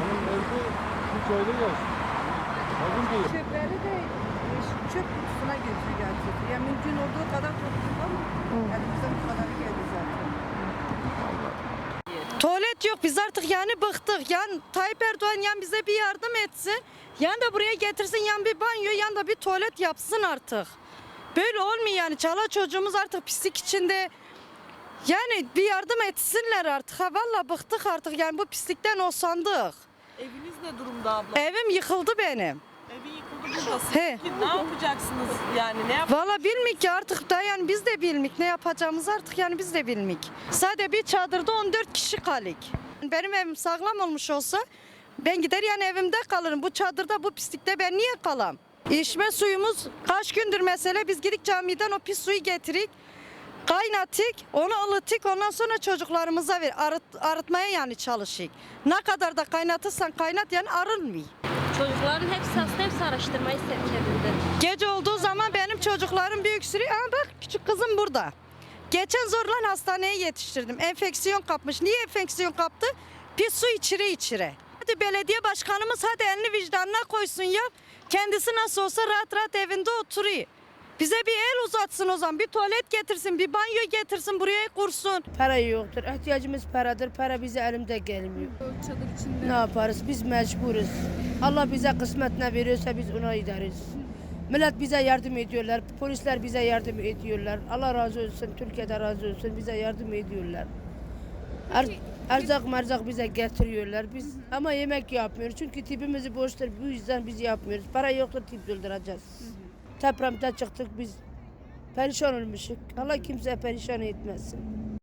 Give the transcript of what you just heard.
Onun evde üç ayda yaşlı. Hazır değil. Çöpleri de çöp kutusuna götürüyor gerçekten. Yani mümkün olduğu kadar topluyuz ama yani bize bu kadarı geldi zaten. Tuvalet yok biz artık yani bıktık. Yani Tayyip Erdoğan yan bize bir yardım etsin. Yan da buraya getirsin yan bir banyo yan da bir tuvalet yapsın artık. Böyle olmuyor yani. Çala çocuğumuz artık pislik içinde. Yani bir yardım etsinler artık. Ha valla bıktık artık yani bu pislikten osandık. Eviniz ne durumda abla? Evim yıkıldı benim. Evi yıkıldı buradasın. He. Ne yapacaksınız yani? Ne yap? Valla bilmik ki artık da yani biz de bilmik ne yapacağımızı artık yani biz de bilmik. Sadece bir çadırda 14 kişi kalik. Benim evim sağlam olmuş olsa ben gider yani evimde kalırım. Bu çadırda bu pislikte ben niye kalam? İçme suyumuz kaç gündür mesele biz gidik camiden o pis suyu getirik. Kaynatık, onu ılıtık, ondan sonra çocuklarımıza ver. Arıt, arıtmaya yani çalışık. Ne kadar da kaynatırsan kaynat yani arınmıyor. Çocukların hepsi hasta, hepsi araştırmayı sevk. Gece olduğu zaman benim çocuklarım bir öksürüyor. Ama bak küçük kızım burada. Geçen zorla hastaneye yetiştirdim. Enfeksiyon kapmış. Niye enfeksiyon kaptı? Pis su içire içire. Hadi belediye başkanımız hadi elini vicdanına koysun ya. Kendisi nasıl olsa rahat rahat evinde oturuyor. Bize bir el uzatsın o zaman. Bir tuvalet getirsin, bir banyo getirsin, buraya kursun. Para yoktur. İhtiyacımız paradır. Para bize elimde gelmiyor. Ne yaparız? Biz mecburuz. Allah bize kısmet ne veriyorsa biz ona gideriz. Millet bize yardım ediyorlar. Polisler bize yardım ediyorlar. Allah razı olsun. Türkiye'de razı olsun. Bize yardım ediyorlar. Er, erzak merzak bize getiriyorlar. Biz ama yemek yapmıyoruz. Çünkü tipimizi boştur. Bu yüzden biz yapmıyoruz. Para yoktur tip dolduracağız. Depremde çıktık biz. Perişan olmuşuk. Allah kimse perişan etmesin.